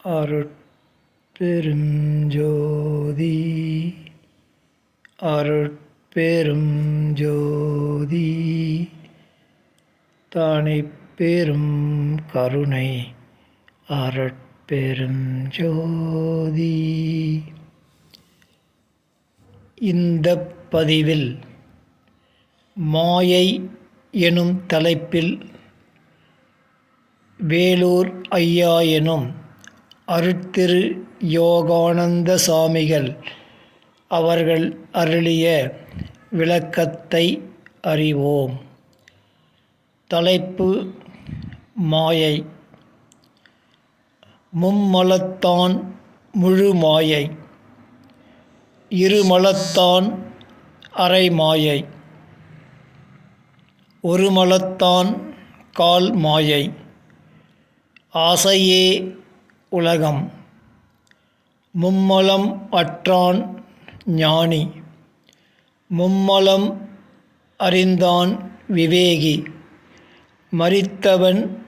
அருட்பெருஞ்சோதி அருட்பெரும் ஜோதி தானே பெரும் கருணை அருட்பெரும் ஜோதி இந்த பதிவில் மாயை எனும் தலைப்பில் வேலூர் ஐயா எனும் அருட்திரு யோகானந்த சாமிகள் அவர்கள் அருளிய விளக்கத்தை அறிவோம். தலைப்பு மாயை. மும்மலத்தான் முழு மாயை. இருமலத்தான் அரை மாயை. ஒரு மலத்தான் கால் மாயை. ஆசையே உலகம். மும்மலம் அற்றான் ஞானி. மும்மலம் அறிந்தான் விவேகி. மரித்தவன்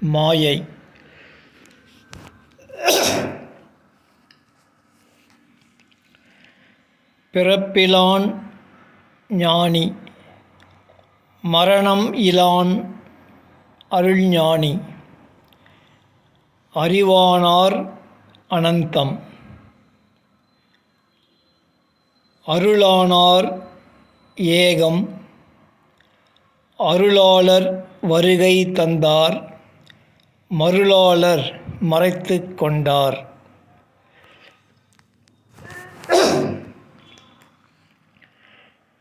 மாயை. பிறப்பிலான் ஞானி. மரணம் இலான் அருள்ஞானி. அறிவானார் அனந்தம். அருளானார் ஏகம். அருளாளர் வருகை தந்தார். மருளாளர் மறைத்து கொண்டார்.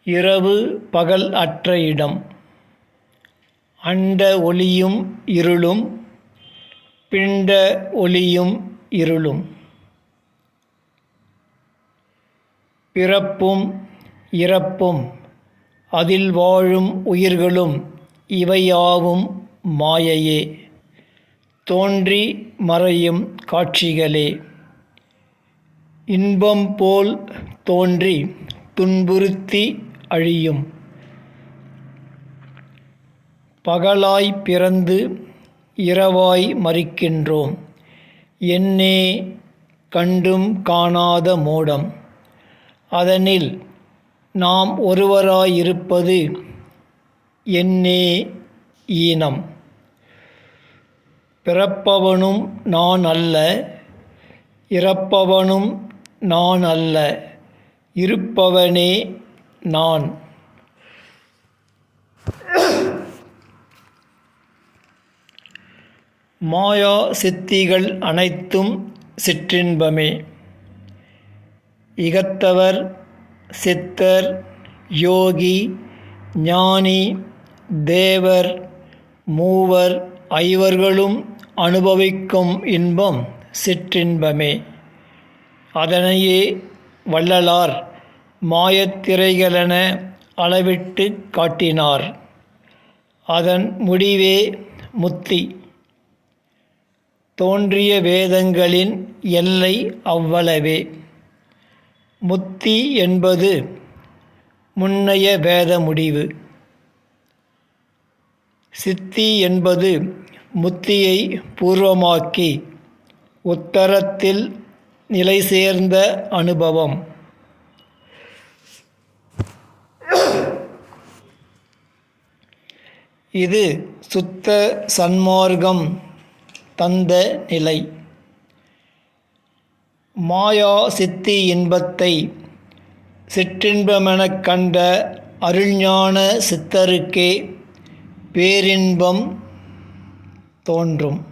இரவு பகல் அற்ற இடம். அண்ட ஒளியும் இருளும் பிண்ட ஒளியும் இருளும். பிறப்பும் இறப்பும் அதில் வாழும் உயிர்களும் இவையாவும் மாயையே. தோன்றி மறையும் காட்சிகளே. இன்பம் போல் தோன்றி துன்புறுத்தி அழியும். பகலாய் பிறந்து இரவாய் மறிக்கின்றோம். என்னே கண்டும் காணாத மூடம். அதனில் நாம் ஒருவராயிருப்பது என்னே ஈனம். பிறப்பவனும் நான் அல்ல இறப்பவனும் நான் அல்ல இருப்பவனே நான். மாயா சித்திகள் அனைத்தும் சிற்றின்பமே. இகத்தவர் சித்தர் யோகி ஞானி தேவர் மூவர் ஐவர்களும் அனுபவிக்கும் இன்பம் சிற்றின்பமே. அதனையே வள்ளலார் மாயத்திரைகளென அளவிட்டு காட்டினார். அதன் முடிவே முத்தி. தோன்றிய வேதங்களின் எல்லை அவ்வளவே. முத்தி என்பது முன்னைய வேத முடிவு. சித்தி என்பது முத்தியை பூர்வமாக்கி உத்தரத்தில் நிலை சேர்ந்த அனுபவம். இது சுத்த சன்மார்க்கம் தந்த நிலை. மாயா சித்தி இன்பத்தை சிற்றின்பமெனக் கண்ட அருள்ஞான சித்தருக்கே பேரின்பம் தோன்றும்.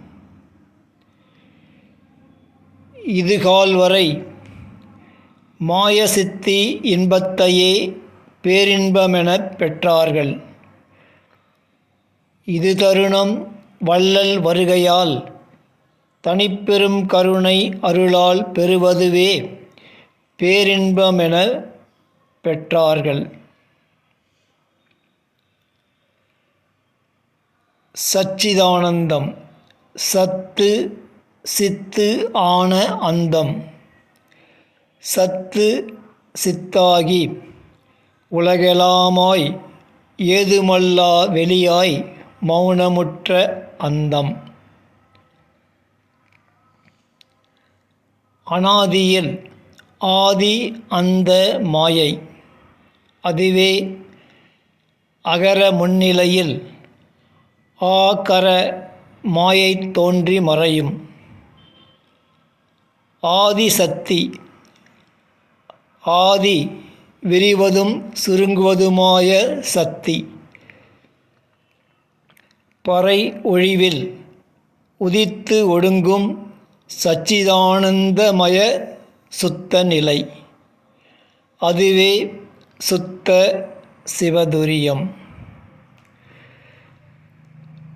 இதுகால் வரை மாய சித்தி இன்பத்தையே பேரின்பமெனப் பெற்றார்கள். இது தருணம் வள்ளல் வருகையால் தனிப்பெரும் கருணை அருளால் பெறுவதுவே பேரின்பமென பெற்றார்கள். சச்சிதானந்தம் சத்து சித்து ஆன அந்தம் சத்து சித்தாகி உலகெலாமாய் ஏதுமல்லா வெளியாய் மௌனமுற்ற அந்தம். அனாதியில் ஆதி அந்த மாயை. அதுவே அகர முன்னிலையில் ஆகர மாயை தோன்றி மறையும். ஆதிசக்தி ஆதி விரிவதும் சுருங்குவதுமாய சக்தி. பறை ஒழிவில் உதித்து ஒடுங்கும் சச்சிதானந்தமய சுத்த நிலை அதுவே சுத்த சிவதுரியம்.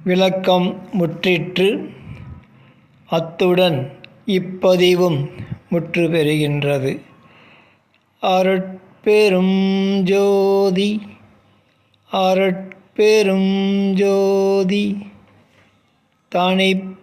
விளக்கம் முற்றிற்று அத்துடன் இப்பதிவும் முற்று பெறுகின்றது அருட்பெரும் ஜோதி அருட்பெரும் ஜோதி